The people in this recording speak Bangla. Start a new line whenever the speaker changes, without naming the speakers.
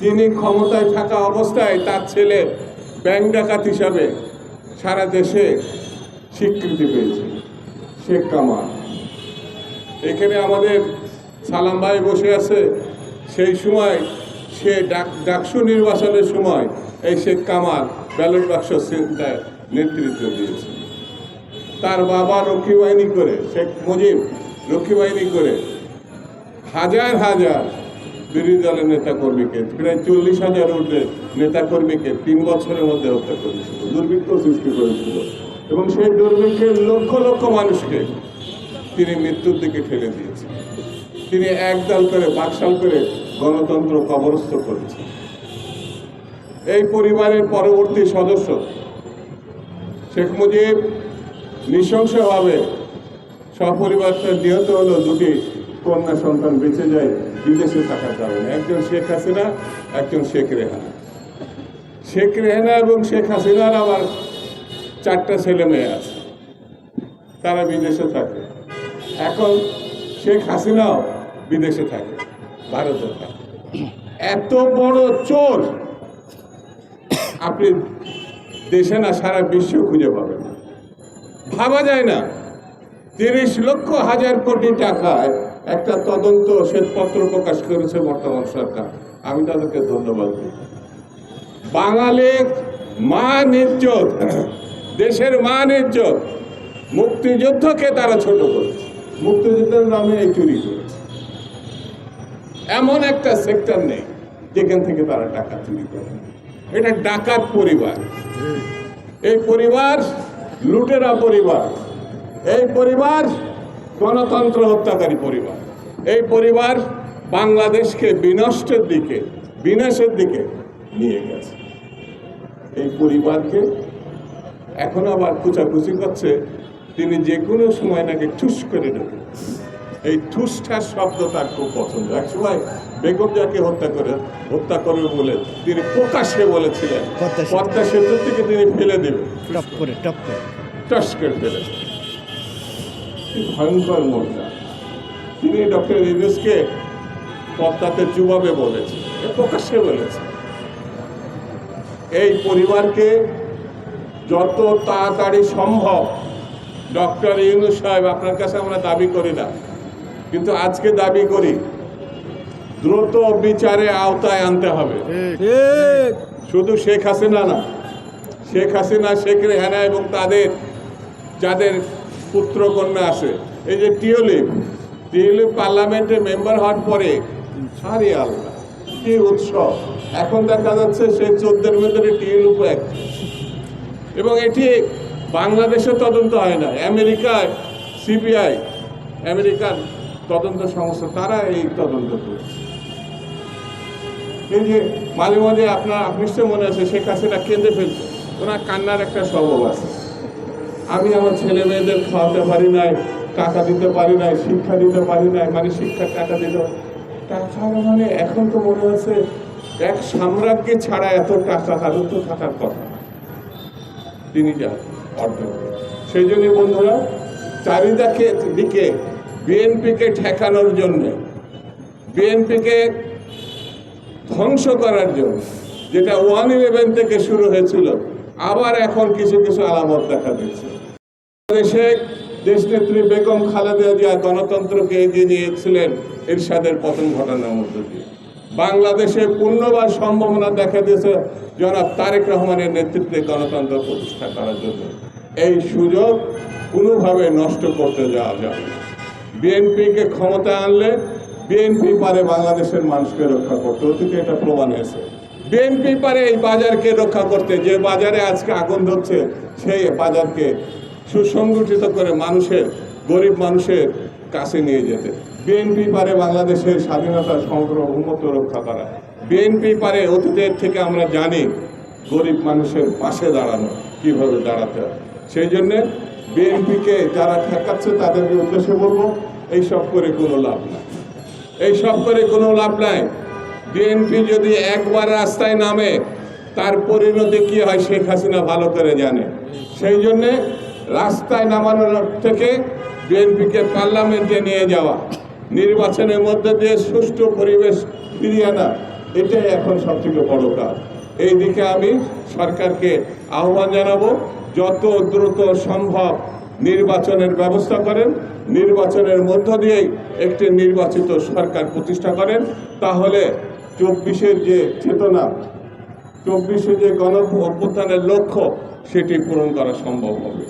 তিনি ক্ষমতায় থাকা অবস্থায় তার ছেলে ব্যাংক ডাকাত হিসাবে সারা দেশে স্বীকৃতি পেয়েছে, শেখ কামাল। এখানে আমাদের সালাম ভাই বসে আছে। সেই সময় সে ডাক, ডাকসু নির্বাচনের সময় এই শেখ কামাল ব্যালট বাক্স চিন্তায় নেতৃত্ব দিয়েছে। তার বাবা রক্ষী বাহিনী করে, শেখ মুজিব রক্ষী বাহিনী করে হাজার হাজার বিরোধী দলের নেতাকর্মীকে, প্রায় চল্লিশ হাজার ঊর্ধ্বে নেতাকর্মীকে তিন বছরের মধ্যে হত্যা করেছিল দুর্ভিক্ষ সৃষ্টি করেছিল এবং সেই দুর্ভিক্ষের লক্ষ লক্ষ মানুষকে তিনি মৃত্যুর দিকে ঠেলে দিয়েছেন। তিনি একদল করে, বাকশাল করে গণতন্ত্র কবরস্থ করেছেন। এই পরিবারের পরবর্তী সদস্য শেখ মুজিব নৃশংসভাবে সপরিবারটা নিহত হলো দুটি কন্যা সন্তান বেঁচে যায়। বিদেশে থাকার কারণে। একজন শেখ হাসিনা, একজন শেখ রেহানা শেখ রেহানা এবং শেখ হাসিনার আবার চারটা ছেলে মেয়ে আছে। তারা বিদেশে থাকে। এখন শেখ হাসিনাও বিদেশে থাকে, ভারতে থাকে। এত বড় চোর আপনি দেশে না, সারা বিশ্ব খুঁজে পাবেন না। ভাবা যায় না, তিরিশ লক্ষ হাজার কোটি টাকায় একটা তদন্ত শ্বেতপত্র প্রকাশ করেছে বর্তমান সরকার। আমি তাদেরকে ধন্যবাদ দিই। বাঙালির মান ইজ্জত দেশের মান ইজ্জত মুক্তিযুদ্ধকে তারা ছোট করেছে। মুক্তিযুদ্ধের নামে এই চুরি করেছে। এমন একটা সেক্টর নেই যেখান থেকে তারা টাকা চুরি করে। এটা ডাকাত পরিবার। এই পরিবার লুটেরা পরিবার। এই পরিবার গণতন্ত্র হত্যাকারী পরিবার। এই পরিবার বাংলাদেশকে বিনষ্টের দিকে বিনাশের দিকে নিয়ে গেছে। এই পরিবারকে এখন আবার কুচাকুচি করছে। তিনি যে কোনো সময় নাকি ঠুস করে ঢোকে এই ঠুসঠার শব্দ তার খুব পছন্দ। এক সময় বেগম যাকে হত্যা করে হত্যা করবে বলে তিনি প্রকাশ্যে বলেছিলেন।
পদ্মা সেতু।
পদ্মা সেতু থেকে তিনি ফেলে দেবেন।
টপ করে টপ করে।
টস করে ফেলে। কি ভয়ঙ্কর মোর্চা তিনি ডক্টর ইউনুসকে পদ্মাতে চুবাবে বলেছে এ প্রকাশ্যে বলেছে। এই পরিবারকে যত তাড়াতাড়ি সম্ভব ডক্টর ইউনুস সাহেব আপনার কাছে আমরা দাবি করি না কিন্তু আজকে দাবি করি দ্রুত বিচারে আওতায় আনতে হবে। শুধু শেখ হাসিনা না শেখ হাসিনা শেখ রেহানা এবং তাদের যাদের পুত্র কন্যা আছে এই যে টিওলিপ টিওলিপ পার্লামেন্টে মেম্বার হওয়ার পরে সারি আল্লাহ, কি উৎসব। এখন দেখা যাচ্ছে সেই চোদ্দের ভেতরে টিওলিপ এক। এবং এটি বাংলাদেশে তদন্ত হয় না আমেরিকায় সিবিআই আমেরিকার তদন্ত সংস্থা, তারা এই তদন্ত করেছে। এই যে মাঝে মাঝে আপনার নিশ্চয় মনে আছে, শেখ হাসিনা কেঁদে ফেলছে। ওনার কান্নার একটা স্বভাব আছে। আমি আমার ছেলে মেয়েদের খাওয়াতে পারি নাই, টাকা দিতে পারি নাই, শিক্ষা দিতে পারি নাই মানে শিক্ষার টাকা দিতে পারি- টাকা মানে এখন তো মনে হচ্ছে এক সাম্রাজ্ঞে ছাড়া এত টাকা কারও তো থাকার কথা। তিনি যা অর্জন। সেই জন্য বন্ধুরা, চারিদাকে দিকে বিএনপিকে ঠেকানোর জন্য, বিএনপিকে ধ্বংস করার জন্য, যেটা ওয়ান ইলেভেন থেকে শুরু হয়েছিল আবার এখন কিছু কিছু আলামত দেখা দিচ্ছে। দেশে দেশনেত্রী বেগম খালেদা জিয়া গণতন্ত্রকে এগিয়ে নিয়েছিলেন এরশাদের পতন ঘটনার মধ্য দিয়ে। বাংলাদেশে পূর্ণবার সম্ভাবনা দেখা দিয়েছে জনাব তারেক রহমানের নেতৃত্বে গণতন্ত্র প্রতিষ্ঠা করার জন্য। এই সুযোগ কোনোভাবে নষ্ট করতে যাওয়া যাবে বিএনপিকে ক্ষমতা আনলে বিএনপি পারে বাংলাদেশের মানুষকে রক্ষা করতে। অতীতে এটা প্রমাণ হয়েছে। বিএনপি পারে এই বাজারকে রক্ষা করতে, যে বাজারে আজকে আগুন ধরছে, সেই বাজারকে সুসংগঠিত করে মানুষের, গরিব মানুষের কাছে নিয়ে যেতে। বিএনপি পারে বাংলাদেশের স্বাধীনতা সার্বভৌমত্ব রক্ষা করা। বিএনপি পারে অতীতের থেকে আমরা জানি গরিব মানুষের পাশে দাঁড়ানো, কীভাবে দাঁড়াতে হয়। সেই জন্যে বিএনপিকে যারা ঠেকাচ্ছে, তাদেরকে উদ্দেশ্যে বলব, এইসব করে কোনো লাভ নাই। এই সব করে কোনো লাভ নাই। বিএনপি যদি একবার রাস্তায় নামে, তার পরিণতি কি হয় শেখ হাসিনা ভালো করে জানে। সেই জন্যে রাস্তায় নামানোর থেকে বিএনপিকে পার্লামেন্টে নিয়ে যাওয়া, নির্বাচনের মধ্যে দিয়ে সুষ্ঠু পরিবেশ ফিরিয়ে আনা, এটাই এখন সবথেকে বড় কাজ। এই দিকে আমি সরকারকে আহ্বান জানাব, যত দ্রুত সম্ভব নির্বাচনের ব্যবস্থা করেন নির্বাচনের মধ্য দিয়েই একটি নির্বাচিত সরকার প্রতিষ্ঠা করেন, তাহলে চব্বিশের যে চেতনা, চব্বিশে যে গণ অভ্যুত্থানের লক্ষ্য, সেটি পূরণ করা সম্ভব হবে।